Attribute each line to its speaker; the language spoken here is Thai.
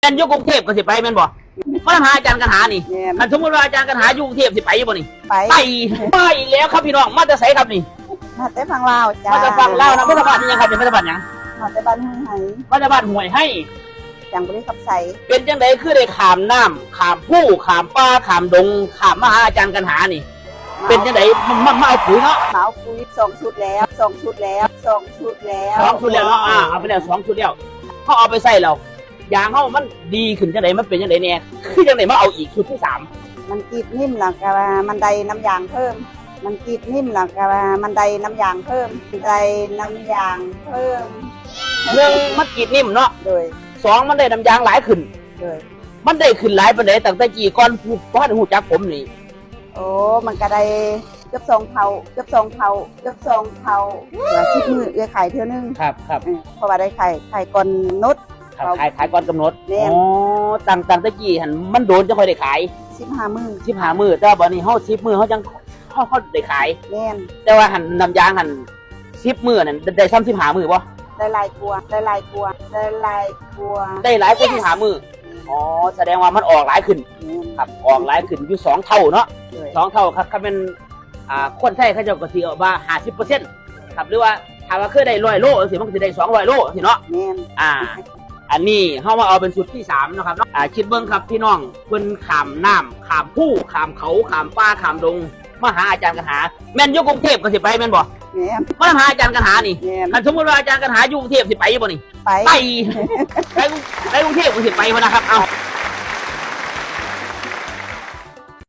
Speaker 1: แม่นอยู่กรุงเทพก็สิไปแม่นบ่มาหาอาจารย์กันหานี่
Speaker 2: แม่น
Speaker 1: ถ้าสมมติว่าอาจารย์กันหาอยู่กรุงเทพสิไปอยู่บ่นี่
Speaker 2: ไป
Speaker 1: ไปมาอีกแล้วครับพี่น้อง มาจะไสครับนี่
Speaker 2: มาแต่ฟังลาวจ้า
Speaker 1: มาจะฟังเล่านะไม่ตะบ้านนี่ยังครับยังไม่ตะบ้านหยัง
Speaker 2: มาแต่บ้านห้วยไห
Speaker 1: มาตะบ้านห่วยให้
Speaker 2: จังบริขับใส
Speaker 1: เป็นจังไดคือได้ขามน้ำขามผู้ขามป่าขามดงขามมาหาอาจารย์กันหานี่ เป็นจังไดมามามาเอาปุ๋ยเนาะ
Speaker 2: หมาเอาปุ๋ยสองชุดแล้วสองชุดแล้วสองชุดแล้ว
Speaker 1: สองชุดแล้วเนาะอ่าเอาไปแล้วสองชุดแล้วเขาเอาไปใส่แล้ว ยางเขามันดีขึ้นจังไดมันเป็นจังไดเนี่ยคือจังไดมาเอาอีกชุดที่สาม
Speaker 2: มันกรีดนิ่มหลังกะว่ามันไดน้ำยางเพิ่ม มันกรีดนิ่มหลังกะว่ามันไดน้ำยางเพิ่มไดน้ำยางเพิ่ม
Speaker 1: หนึ่งมันกรีดนิ่มเนาะ
Speaker 2: โดย
Speaker 1: สองมันได้น้ำยางหลายขึ้น
Speaker 2: โดย
Speaker 1: มันได้ขึ้นหลายปานใดตั้งแต่กี่ก้อนผู้พ่อหูจักผมนี่
Speaker 2: โอ้มันก็ได้เกือบสองเท่าเกือบสองเท่าเกือบสองเท่าเหลือชิดมือเอื้อไข่เท่านึง
Speaker 1: ครับครับ
Speaker 2: เออเพราะว่าได้ไข่ไข่ก่อนนุด
Speaker 1: ครับขายขายก่อนกำหนด
Speaker 2: แม่น
Speaker 1: อ๋อตั้งตั้งแต่กี่หันมันโดนจะค่อยได้ขาย
Speaker 2: สิบห้ามือ
Speaker 1: สิบหามือแต่ว่าบัดนี้เฮาสิบมือเฮาจังเฮาเฮาได้ขาย
Speaker 2: แม่น
Speaker 1: แต่ว่าหันน้ำยางหันสิบมือนั่นได้ซ้ำสิบหามือบ่
Speaker 2: ได้ลายกลัวได้ลายกลัวได้ลายกลัว
Speaker 1: ได้หลายกว่าสิบหามืออ๋อแสดงว่ามันออกหลายขึ้น
Speaker 2: แม่น
Speaker 1: ครับ ออกหลายขึ้นอยู่สองเท่าเนาะ
Speaker 2: เลย
Speaker 1: สองเท่าครับถ้าเป็นอ่าคนไทยเขาเจะก็สิเอาว่าห้าสิบเปอร์เซ็นต์ครับหรือว่าถ้าว่าเคยได้ร้อยโลสิมันก็สิได้สองร้อยโลสิเนาะ
Speaker 2: แม่น
Speaker 1: อ่า อันนี้เขามาเอาเป็นชุดที่สามนะครับเนาะอ่าคิดเบิ้งครับพี่น้องเพิ่นขามน้ำขามผู้ขามเขาขามป่าขามดงมาหาอาจารย์กันหาแม่นอยู่กรุงเทพก็สิไปแม่นบ่
Speaker 2: แม่น
Speaker 1: มาหาอาจารย์กันหานี่
Speaker 2: แม่น
Speaker 1: ถ้าสมมติว่าอาจารย์กันหาอยู่กรุงเทพสิไปบ่นี่
Speaker 2: ไป
Speaker 1: ไปไปกรุงไปกรุงเทพก็สิไปบ่นะครับเอา